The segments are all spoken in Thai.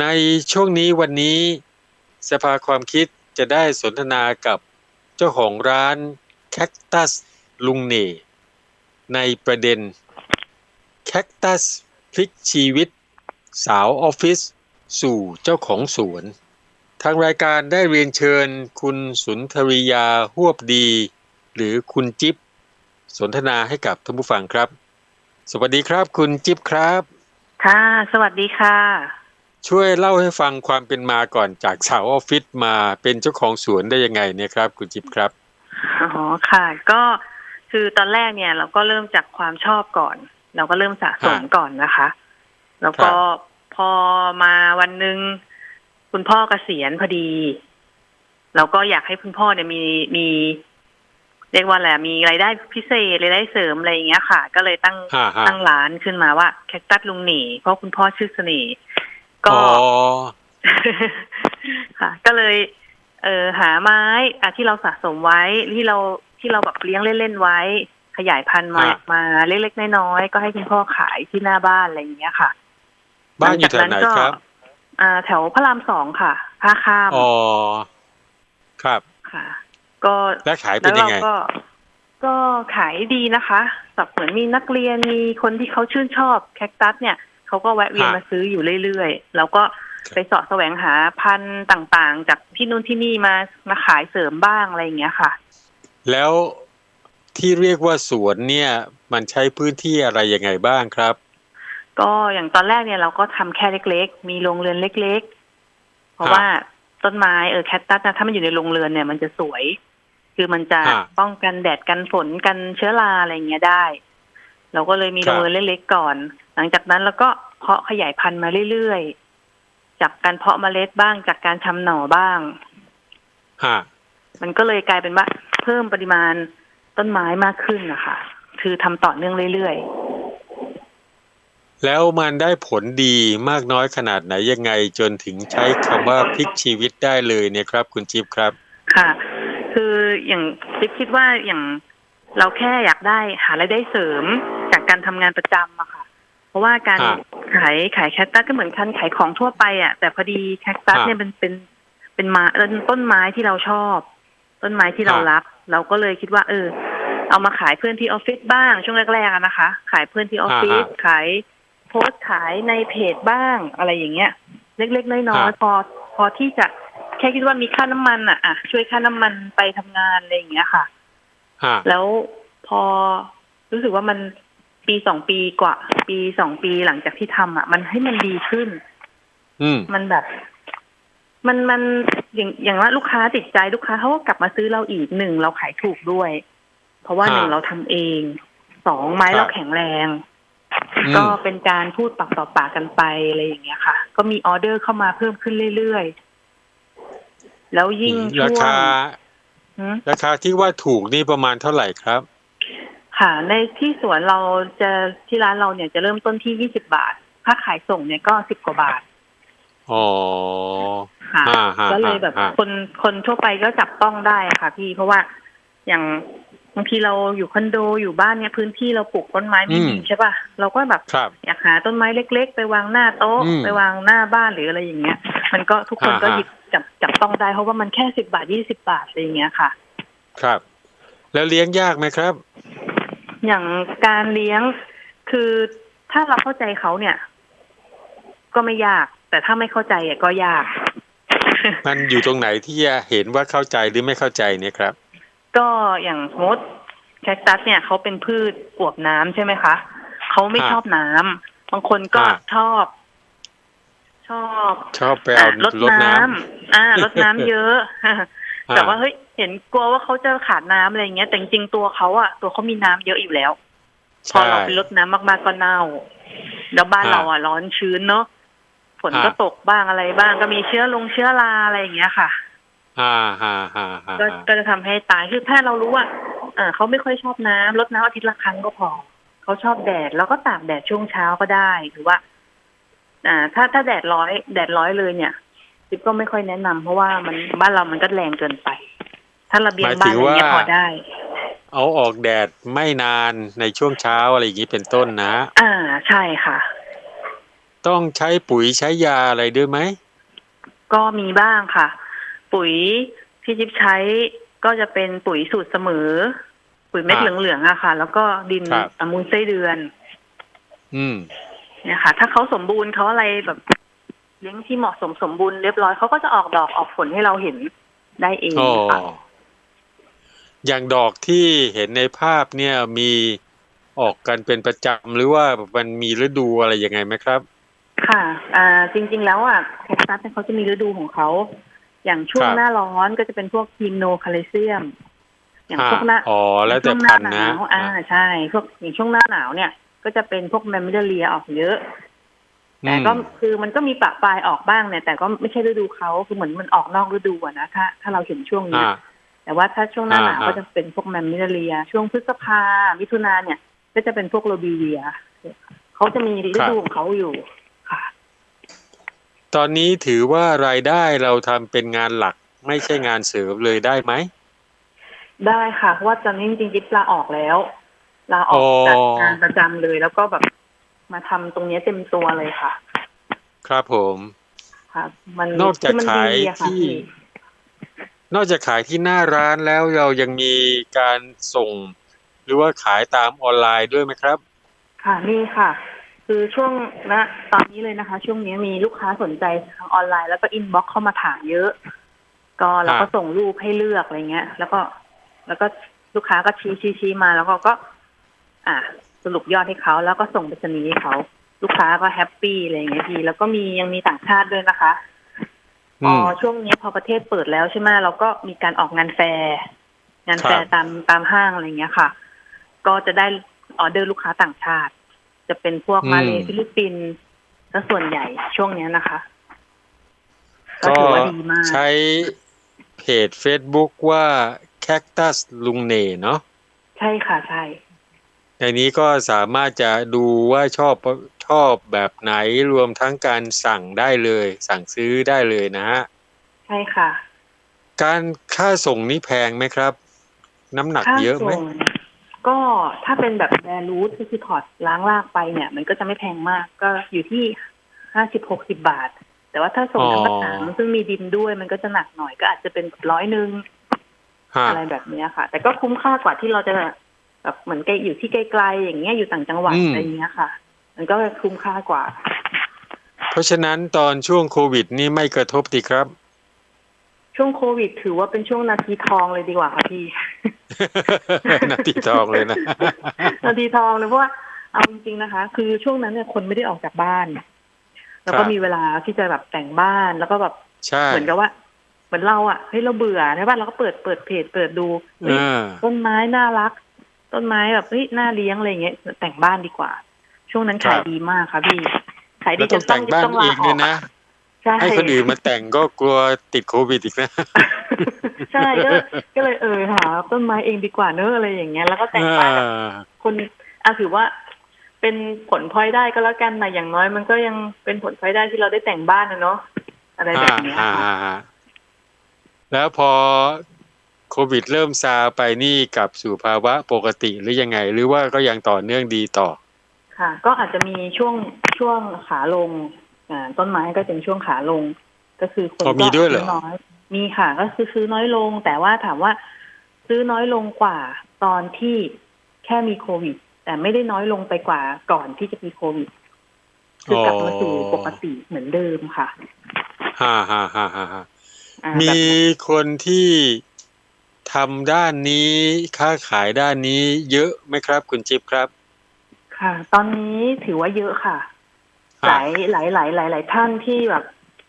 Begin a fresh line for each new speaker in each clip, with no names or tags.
ในช่วงนี้วันนี้สภาความคิดจะได้สนทนากับเจ้าของร้านแคคตัสลุงเน่ในประเด็นแคคตัสพลิกชีวิต สาวออฟฟิศสู่เจ้าของสวน ทางรายการได้เรียนเชิญคุณสุนทรียาหวบดี หรือคุณจิ๊บสนทนาให้กับท่านผู้ฟังครับ สวัสดีครับคุณจิ๊บครับ
ค่ะ สวัสดีค่ะ
ช่วยเล่าให้ฟังความเป็นมาก่อนจากสาวออฟฟิศมาเป็นเจ้าของสวนได้ยังไงเนี่ยครับคุณจิ๊บครับ
อ๋อค่ะก็คือตอนแรกเนี่ยเราก็เริ่มจากความชอบก่อน เราก็เริ่มสะสม
ฮะ
ก่อนนะคะ แล้วก็
ครับ
พอมาวันหนึ่งคุณพ่อเกษียณพอดี เราก็อยากให้คุณพ่อเนี่ยมีมีเรียกว่าอะไรมีรายได้พิเศษรายได้เสริมอะไรอย่างเงี้ยค่ะ ก็เลยตั้ง
ฮ่าฮ่า
ตั้งร้านขึ้นมาว่าแคคตัสลุงหนีเพราะคุณพ่อชื่อเสน่ห์ ก็
อ๋อ
ค่ะ ก็เลย เออหาไม้อะที่เราสะสมไว้ที่เราที่เราแบบเลี้ยงเล่นๆไว้ ขยายพันธุ์มา
ฮะ
มาเล็กๆน้อยๆก็ให้คุณพ่อขายที่หน้าบ้านอะไรอย่างเงี้ยค่ะ
บ้านอยู่แถวไหนครับ
อ่า แถวพระรามสองค่ะท่าข้าม
อ๋อครับ
ค่ะ ก็
และขายเป็
แล้
น
ว
ยั
เรา
งไง
ก็ก็ขายดีนะคะแบบเหมือนมีนักเรียนมีคนที่เขาชื่นชอบแคคตัสเนี่ย เขาก็แวะเวียน
ฮะ
มาซื้ออยู่เรื่อยๆ แล้วก็ไปเสาะแสวงหาพันธุ์ต่างๆ จากที่นู่นที่นี่มามาขายเสริมบ้างอะไรอย่างเงี้ยค่ะ
แล้วที่เรียกว่าสวนเนี่ย มันใช้พื้นที่อะไรยังไงบ้างครับ
ก็อย่างตอนแรกเนี่ยเราก็ทำแค่เล็ก ๆ มีโรงเรือนเล็ก ๆ เพราะ
ฮะ
ว่าต้นไม้เออแคคตัสนะถ้ามันอยู่ในโรงเรือนเนี่ยมันจะสวย คือมันจะ
ฮะ
ป้องกันแดดกันฝนกันเชื้อราอะไรอย่างเงี้ยได้ เราก็เลยมี
ครั
โร
บ
งเรือนเล็กๆก่อน หลังจากนั้นเราก็เพาะขยายพันธุ์มาเรื่อยๆจากการเพาะเมล็ดบ้างจากการชำหน่อบ้าง
ฮะ
มันก็เลยกลายเป็นว่าเพิ่มปริมาณต้นไม้มากขึ้นนะคะคือทำต่อเนื่องเรื่อยๆ
แล้วมันได้ผลดีมากน้อยขนาดไหนยังไงจนถึงใช้คำว่าพลิกชีวิตได้เลยเนี่ยครับ คุณจิ๊บครับ
ค่ะ คืออย่างจิ๊บคิดว่าอย่าง เราแค่อยากได้หารายได้เสริมจากการทำงานประจำอะค่ะ เพราะว่าการ
ฮะ
ขายขายแคคตัสก็เหมือนการขายของทั่วไปอะแต่พอดีแคคตัส
ฮะ
เนี่ยเป็นเป็นเป็นไม้เอ่อต้นไม้ที่เราชอบ ต้นไม้ที่เรา
ฮะ
รักเราก็เลยคิดว่า เออ เอามาขายเพื่อนที่ออฟฟิศบ้างช่วงแรกๆอะนะคะ ขายเพื่อนที่ออฟฟิศขายโพสต์ขายในเพจบ้างอะไรอย่างเงี้ย เล็กๆน้อย
ฮะ
ๆพอพอที่จะแค่คิดว่ามีค่าน้ำมันอะอะช่วยค่าน้ำมันไปทำงานอะไรอย่างเงี้ยค่ะ
ฮะ
แล้วพอรู้สึกว่ามันปีสองปีกว่า ปีสองปีหลังจากที่ทำอะ มันให้มันดีขึ้น
อืม
มันแบบ มันมันอย่างอย่างว่าลูกค้าติดใจลูกค้าเขาก็กลับมาซื้อเราอีกหนึ่งเราขายถูกด้วย เพราะว่า
ฮะ
หนึ่งเราทำเองสองไม้
ครับ
เราแข็งแรง
อืม
ก็เป็นการพูดปากต่อปากกันไปอะไรอย่างเงี้ยค่ะ ก็มีออเดอร์เข้ามาเพิ่มขึ้นเรื่อยๆแล้วยิ่งช่
ราว
ง
คา
หืม
ราคาที่ว่าถูกนี่ประมาณเท่าไหร่ครับ
ค่ะ ในที่สวนเราจะที่ร้านเราเนี่ยจะเริ่มต้นที่ยี่สิบาท ถ้าขายส่งเนี่ยก็สิบกว่าบาท
อ๋อ
ค่ะ
อ่าฮะ
ก็เลยแบบ
อ่า
คนคนทั่วไปก็จับต้องได้ค่ะ พี่เพราะว่าอย่างบางทีเราอยู่คอนโดอยู่บ้านเนี่ยพื้นที่เราปลูกต้นไม้ไม่ดีใช่ป่ะเราก็แบบ
ครับ
อยากหาต้นไม้เล็ก ๆ ไปวางหน้าโต๊ะ
อืม
ไปวางหน้าบ้านหรืออะไรอย่างเงี้ย มันก็ทุกคนก็
อ่าฮะ
หยิบ จับจับต้องได้เพราะว่ามันแค่สิบบาทยี่สิบาทอะไรอย่างเงี้ยค่ะ
ครับ แล้วเลี้ยงยากไหมครับ
อย่างการเลี้ยงคือถ้าเราเข้าใจเขาเนี่ย ก็ไม่ยาก แต่ถ้าไม่เข้าใจอะก็ยาก
มันอยู่ตรงไหนที่จะเห็นว่าเข้าใจหรือไม่เข้าใจเนี่ยครับ
ก็อย่างสมมติแคคตัสเนี่ยเขาเป็นพืชอวบน้ำใช่ไหมคะเขาไม่
อ่า
ชอบน้ำบางคนก็
อ่า
ชอบ ชอบ
ชอบไปเอา
อะรด
รดน้
น้ำอ่ารดน้ำเยอะำแต่ว่า
อ่
เฮ้ยเห็นกลัวว่าเขาจะขาดน้ำอะไรอย่างเงี้ยแต่จริงๆตัวเขาอะตัวเขามีน้ำเยอะอยู่แล้ว พอ
ใช่
เราไปรดน้ำมากๆก็เน่า แล้วบ้าน
อ่า
เราอะร้อนชื้นเนาะฝนก็
อ่า
ตกบ้างอะไรบ้างก็มีเชื้อลงเชื้อราอะไรอย่างเงี้ยค่ะ
อ่าฮะฮะฮะ
ก็ก็จะทำให้ตายคือถ้าเรารู้ว่าเออเขาไม่ค่อยชอบน้ำรดน้ำอาทิตย์ละครั้งก็พอ เขาชอบแดด แล้วก็ตากแดดช่วงเช้าก็ได้ หรือว่า อ่า ถ้าถ้าแดดร้อย แดดร้อยเลยเนี่ยจิ๊บก็ไม่ค่อยแนะนำเพราะว่ามันบ้านเรามันก็แรงเกินไป ถ้าระเบียงบ้านอะไรเงี้ยพอได้
เอาออกแดดไม่นานในช่วงเช้าอะไรอย่างนี้เป็นต้นนะ
อ่าใช่ค่ะ
ต้องใช้ปุ๋ยใช้ยาอะไรด้วยไหม
ก็มีบ้างค่ะ ปุ๋ยที่จิ๊บใช้ก็จะเป็นปุ๋ยสูตรเสมอ ปุ๋ยเม็ด
อ่า
เหลืองๆอะค่ะ แล้วก็ดิน
ครับ
อะมูลไส้เดือน
อืม
เนี่ยค่ะ ถ้าเขาสมบูรณ์เขาอะไรแบบเลี้ยงที่เหมาะสมสมบูรณ์เรียบร้อยเขาก็จะออกดอกออกผลให้เราเห็นได้เอง
อ๋อ
ค่ะ
อย่างดอกที่เห็นในภาพเนี่ยมีออกกันเป็นประจำหรือว่ามันมีฤดูอะไรยังไงไหมครับ
ค่ะอ่าจริง ๆ แล้วอะแคคตัสเนี่ยเขาจะมีฤดูของเขา อย่างช่วง
ครับ
หน้าร้อนก็จะเป็นพวกฮิมโนคาเลเซียม อย่าง
อ่า
ช่วงหน้า
อ๋อแล้วแต่
ช่วงห
พั
น้าน
ธุ์
ห
นะ
นาวอ่าใช่พวกอย่างช่วงหน้าหนาวเนี่ย ก็จะเป็นพวกแมมมิเดเลียออกเยอะ แต่ก็
อืม
คือมันก็มีปะปลายออกบ้างเนี่ยแต่ก็ไม่ใช่ฤดูเขาคือเหมือนมันออกนอกฤดูอะนะถ้าถ้าเราเห็นช่วงนี้
อ่า
แต่ว่าถ้าช่วงหน้าหนาว
อ่า
ก็จะเป็นพวกแมมมิเดเลีย ช่วงพฤษภามิถุนาเนี่ย ก็จะเป็นพวกโรบีเวียเขาจะมีฤดูของเขาอยู่ค่ะ
ตอนนี้ถือว่ารายได้เราทำเป็นงานหลักไม่ใช่งานเสริมเลยได้ไหม
ได้ค่ะเพราะว่าตอนนี้จริงๆจิ๊บลาออกแล้ว ลาออก
อ๋อ
จากงานประจำเลย แล้วก็แบบมาทำตรงเนี้ยเต็มตัวเลยค่ะ
ครับผม
ค่ะมัน
นอกจาก
คืมั
ขาย
ดีอะค่ะ
ที่
พี่
นอกจากขายที่หน้าร้านแล้วเรายังมีการส่ง หรือว่าขายตามออนไลน์ด้วยไหมครับ
ค่ะนี่ค่ะ คือช่วงนะตอนนี้เลยนะคะ ช่วงนี้มีลูกค้าสนใจทางออนไลน์แล้วก็อินบ็อกเข้ามาถามเยอะ ก็เราก็
อ่า
ส่งรูปให้เลือกอะไรเงี้ย แล้วก็แล้วก็ลูกค้าก็ชี้ชี้ชี้มาแล้วก็ก็ อ่าสรุปยอดให้เขาแล้วก็ส่งไปรษณีย์ให้เขาลูกค้าก็แฮปปี้อะไรอย่างเงี้ยพี่แล้วก็มียังมีต่างชาติด้วยนะคะพ
อื
อ
ม
ช่วงนี้พอประเทศเปิดแล้วใช่ไหมเราก็มีการออกงานแฟร์งานแฟ
ครั
ร์
บ
ตามตามห้างอะไรเงี้ยค่ะ ก็จะได้ออเดอร์ลูกค้าต่างชาติ จะเป็นพวกมาเลฟิลิปปินส์ซะส่วนใหญ่ช่วงเนี้ยนะคะก็
ก็
ถือว่าดีมาก
ใช้เพจ Facebook ว่า Cactus ลุงเน่เนาะ
ใช่ค่ะใช่
ในนี้ก็สามารถจะดูว่าชอบชอบแบบไหนรวมทั้งการสั่งได้เลย สั่งซื้อได้เลยนะฮะ
ใช่ค่ะ
การค่าส่งนี่แพงไหมครับ น้ำหนัก
ค่า
เยอะไหม
ส่งก็ถ้าเป็นแบบแบรรูทก็คือถอดล้างลากไปเนี่ย มันก็จะไม่แพงมากก็อยู่ที่ห้าสิบหกสิบาท แต่ว่าถ้าส่งทั้งกระถางซึ่งมีดินด้วยมันก็จะหนักหน่อยก็อาจจะเป็นร้อยหนึ่ง
ฮะ
อะไรแบบเนี้ยค่ะ แต่ก็คุ้มค่ากว่าที่เราจะ แบบเหมือนไกลอยู่ที่ไกลๆอย่างเงี้ยอยู่ต่างจังหวัด
อืม
อะไรอย่างเงี้ยค่ะ มันก็คุ้มค่ากว่า
เพราะฉะนั้นตอนช่วงโควิดนี่ไม่กระทบดีครับ
ช่วงโควิด ถือว่าเป็นช่วงนาทีทองเลยดีกว่าค่ะพี่
นาทีทองเลยนะ
นาทีทองเลยเพราะว่าเอาจริงๆนะคะ คือช่วงนั้นเนี่ยคนไม่ได้ออกจากบ้าน แล้ว
ค
ก็
รับ
มีเวลาที่จะแบบแต่งบ้านแล้วก็แบบ
ใช่
เหมือนกับว่า เหมือนเราอะเฮ้ยเราเบื่อใช่ป่ะเราก็เปิดเปิดเพจเปิดดูเฮ้ย
อ่า
ต้นไม้น่ารัก ต้นไม้แบบเฮ้ยน่าเลี้ยงอะไรอย่างเงี้ยแต่งบ้านดีกว่า ช่วงนั้นขายดีมากค่ะพี่ ขายดี
แล้วต้องแต่งบ้าน
ต้อง
เอ
ลางอ
ด้
อ
วย
ก
นะ
ใช่
ให้คนอื่นมาแต่งก็กลัวติดโควิดอีกนะ
ใช่ก็ก็เลยเออหาต้นไม้เองดีกว่าเนอะอะไรอย่างเงี้ยแล้วก็แต่งบ้านแบบ
อ่า
คนอะถือว่าเป็นผลพลอยได้ก็แล้วกันนะอย่างน้อย มันก็ยังเป็นผลพลอยได้ที่เราได้แต่งบ้านนะเนาะอะไรแบบเนี้ย
อ่า
ค่ะ
อ่าอ่าแล้วพอ โควิดเริ่มซาไปนี่กลับสู่ภาวะปกติหรือยังไง หรือว่าก็ยังต่อเนื่องดีต่อ
ค่ะ ก็อาจจะมีช่วงช่วงขาลงอ่าต้นไม้ก็เป็นช่วงขาลง ก็คือคน
อ๋อ
ก็
มีด้วยเหรอ
ซื้อน้อยมีค่ะ ก็คือซื้อน้อยลง แต่ว่าถามว่าซื้อน้อยลงกว่าตอนที่แค่มีโควิด แต่ไม่ได้น้อยลงไปกว่าก่อนที่จะมีโควิด คือกลับมาสู่ปกติเหมือนเดิมค่ะ
ฮ่าฮ่าฮ่าฮ่าฮ่า
อ่า
มี
แบบนั้น
คนที่ ทำด้านนี้ค้าขายด้านนี้เยอะไหมครับ คุณจิ๊บครับ
ค่ะ ตอนนี้ถือว่าเยอะค่ะห
อ่า
ลายหลายหลายหลายหลายท่านที่แบบ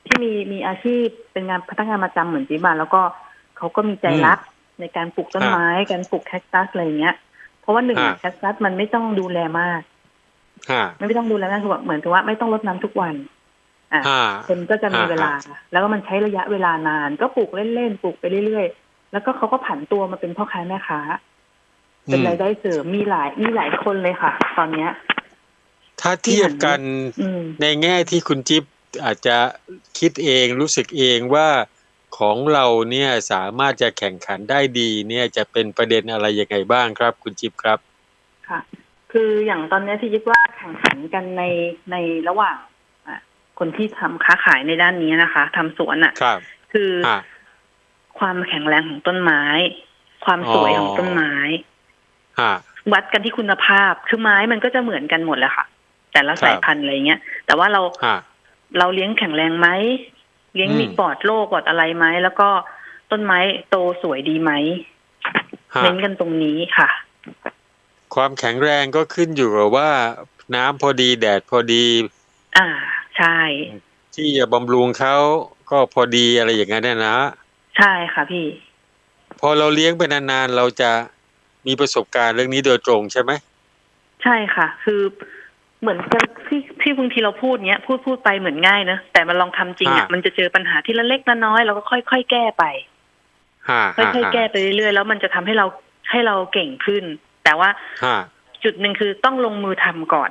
ที่มีมีอาชีพเป็นงานพนักงานประจำเหมือนจีบาแล้วก็เขาก็มีใจรักในการปลูกต้นไม้ การปลูกแคคตัสอะไรอย่างเงี้ย เพราะว่าหนึ่งอะแคคตัสมันไม่ต้องดูแลมาก
ฮ่า
ไม่ต้องดูแลมากคือแบบเหมือนกับว่าไม่ต้องรดน้ำทุกวันอะ
ฮ่า
คนก็จะมี
อ่า
เวลา แล้วก็มันใช้ระยะเวลานาน ก็ปลูกเล่นๆปลูกไปเรื่อยๆ แล้วก็เขาก็ผันตัวมาเป็นพ่อค้าแม่ค้าเป็นรายได้เสริมมีหลายมีหลายคนเลยค่ะ ตอนเนี้ย
ถ้าเทียบกัน
อืม
ในแง่ที่คุณจิ๊บอาจจะคิดเองรู้สึกเองว่าของเราเนี่ยสามารถจะแข่งขันได้ดี เนี่ยจะเป็นประเด็นอะไรยังไงบ้างครับ คุณจิ๊บครับ
ค่ะ คืออย่างตอนเนี้ยที่ยิบว่าแข่งขันกันในในระหว่างอ่าคนที่ทำค้าขายในด้านนี้นะคะทำสวนอะ่ะ
ครับ
คือ
ฮะ
ความแข็งแรงของต้นไม้ ความสวย
อ๋อ
ของต้นไม้
ฮะ
วัดกันที่คุณภาพคือไม้มันก็จะเหมือนกันหมดแหละค่ะ แต่ละ
ครับ
สายพันธุ์อะไรเงี้ย แต่ว่าเรา
ฮะ
เราเลี้ยงแข็งแรงไหมเลี้ยง
อืม
มีปลอดโรคปลอดอะไรไหมแล้วก็ต้นไม้โตสวยดีไหม
ฮะ
เน้นกันตรงนี้ค่ะ
ความแข็งแรงก็ขึ้นอยู่กับว่า น้ำพอดีแดดพอดี
อ่าใช่
ที่จะบำรุงเขาก็พอดีอะไรอย่างนั้นเนี่ยนะ
ใช่ค่ะพี่
พอเราเลี้ยงไปนานๆเราจะมีประสบการณ์เรื่องนี้โดยตรงใช่ไหม
ใช่ค่ะ คือเหมือนกับที่ที่บางทีเราพูดเนี้ย พูดพูดไปเหมือนง่ายนะแต่มันลองทำจริงอะ
ฮะ
มันจะเจอปัญหาที่ละเล็กละน้อยเราก็ค่อยๆแก้ไป
ฮะ
ค่
ฮะ
อยๆแก้ไปเรื่อยๆแล้วมันจะทำให้เราให้เราเก่งขึ้น แต่ว่า
ฮะ
จุดหนึ่งคือต้องลงมือทำก่อน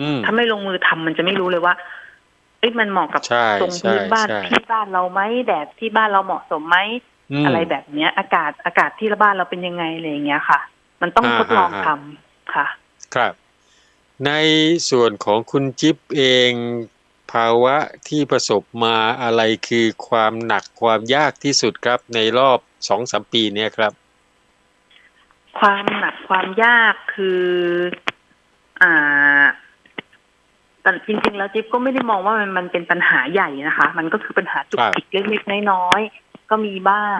อืม
ถ้าไม่ลงมือทำมันจะไม่รู้เลยว่าเอ้ย มันเหมาะกับ
ใช่
ตรง
ใช่
พื้นบ้าน
ใช่
ที่บ้านเราไหมแดดที่บ้านเราเหมาะสมไหม
ม
อะไรแบบเนี้ย อากาศอากาศที่บ้านเราเป็นยังไงอะไรอย่างเงี้ยค่ะ มันต้อง
อ่า
ทดลอง
อ่า
ทำค่ะ
ครับ ในส่วนของคุณจิ๊บเองภาวะที่ประสบมาอะไรคือความหนักความยากที่สุดครับ ในรอบสองสามปีเนี้ยครับ
ความหนักความยากคือ อ่า แต่จริง ๆ แล้วจิ๊บก็ไม่ได้มองว่ามันมันเป็นปัญหาใหญ่นะคะ มันก็คือปัญหาจุกจิกเล็กๆน้อยๆก็มีบ้าง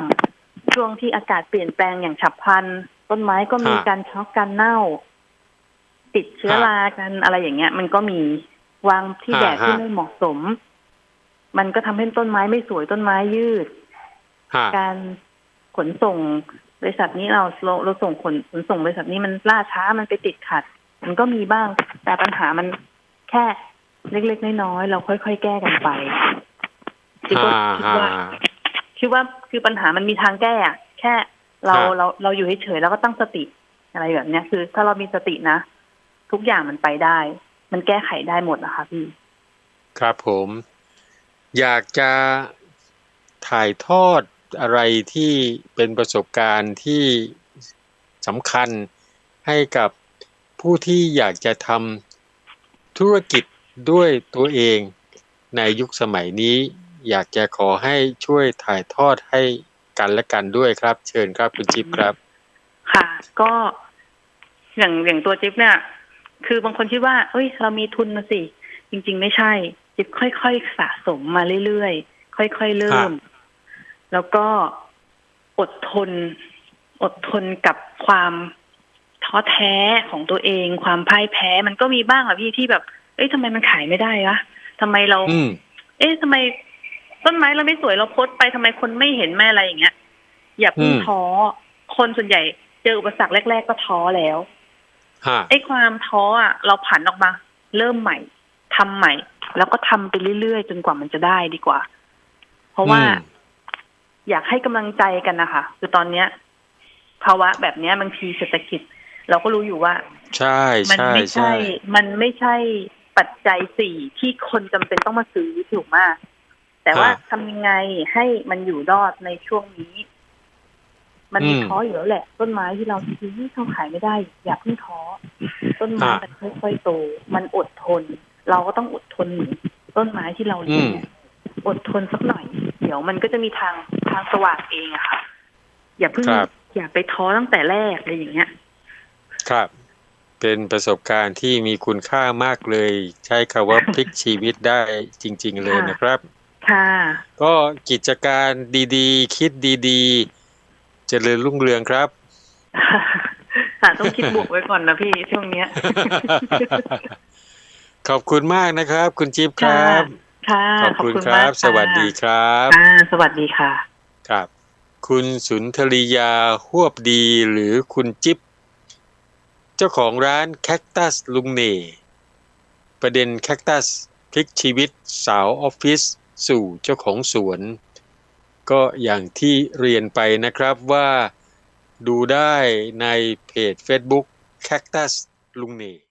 ช่วงที่อากาศเปลี่ยนแปลงอย่างฉับพลัน ต้นไม้ก็มี
ฮะ
การช็อกการเน่า ติดเชื้อ
ฮะ
รากันอะไรอย่างเงี้ย มันก็มีวางที่
ฮะ
แดดที่
ฮะ
ไม่เหมาะสม มันก็ทำให้ต้นไม้ไม่สวยต้นไม้ยืด
ฮะ
การขนส่งบริษัทนี้เราเราเราส่งขนขนส่งบริษัทนี้มันล่าช้ามันไปติดขัด มันก็มีบ้าง แต่ปัญหามัน แค่เล็กๆน้อยๆเราค่อยๆแก้กันไปคิดว่า
อ่า
คิดว่า
อ่า
คิดว่าคือปัญหามันมีทางแก้อะแค่เรา
ฮะ
เราเราอยู่เฉยๆแล้วก็ตั้งสติอะไรแบบเนี้ยคือ ถ้าเรามีสตินะทุกอย่างมันไปได้ มันแก้ไขได้หมดนะคะพี่
ครับผม อยากจะถ่ายทอดอะไรที่เป็นประสบการณ์ที่สำคัญให้กับผู้ที่อยากจะทำ ธุรกิจด้วยตัวเองในยุคสมัยนี้ อยากจะขอให้ช่วยถ่ายทอดให้กันและกันด้วยครับ เชิญครับคุณจิ๊บครับ
ค่ะ ก็อย่างอย่างตัวจิ๊บเนี่ย คือบางคนคิดว่า เอ้ย เรามีทุนนะสิ จริง ๆ ไม่ใช่ จิ๊บค่อยๆสะสมมาเรื่อยๆค่อยๆเริ่ม แล้วก็อดทน อดทนกับความ ท้อแท้ของตัวเอง ความพ่ายแพ้มันก็มีบ้างอะพี่ที่แบบ เอ้ยทำไมมันขายไม่ได้วะทำไมเรา
อืม
เอ๊ะทำไม ต้นไม้เราไม่สวยเราโพสต์ไปทำไมคนไม่เห็นแม่อะไรอย่างเงี้ยอย่าเพิ่ง
อืม
ท้อคนส่วนใหญ่เจออุปสรรคแรก ๆ ก็ท้อแล้ว
ฮะ
ไอ้ความท้ออะเราผันออกมา เริ่มใหม่ทำใหม่ แล้วก็ทำไปเรื่อยๆจนกว่ามันจะได้ดีกว่า เพราะว่า
อืม
อยากให้กำลังใจกันนะคะคือตอนเนี้ย ภาวะแบบเนี้ยบางทีเศรษฐกิจ เราก็รู้อยู่ว่า
ใช่
มั
ใช่
ไม่
ใช่
ใช่ มันไม่ใช่ปัจจัยสี่ที่คนจำเป็นต้องมาซื้อถูกมาก แต่ว่าทำยังไงให้มันอยู่รอดในช่วงนี้ มันมีท้ออยู่แล้วแหละ ต้นไม้ที่เราซื้อเขาขายไม่ได้ อย่าเพิ่งท้อต้นไม้มันค่อยๆโต มันอดทน เราก็ต้องอดทนเหมือนต้นไม้ที่เราเลี้ยงเนี่ยอดทนสักหน่อย เดี๋ยวมันก็จะมีทางทางสว่างเองอะค่ะ อย่าเพิ่ง
ครับ
อย่าไปท้อตั้งแต่แรกอะไรอย่างเงี้ย
ครับ เป็นประสบการณ์ที่มีคุณค่ามากเลย ใช้คำว่าพลิกชีวิตได้จริง ๆ เลย
ค่ะ
นะครับ
ค่ะ
ก็กิจการดีๆ คิดดีๆ เจริญรุ่งเรืองครับ
ค่ะต้องคิดบวกไว้ก่อนนะพี่ช่วงเนี้ย
ขอบคุณมากนะครับ คุณจิ๊บครับ
ค่ะ
ขอบคุณค
มา
รั
ก
บสวัสดีครับ
ค่ะสวัสดีค่ะ
ครับ คุณสุนทรียาหวบดีหรือคุณจิ๊บ เจ้าของร้านแคคตัสลุงเน่ประเด็นแคคตัสพลิกชีวิตสาวออฟฟิศสู่เจ้าของสวน ก็อย่างที่เรียนไปนะครับว่าดูได้ในเพจ Facebook Cactus ลุงเน่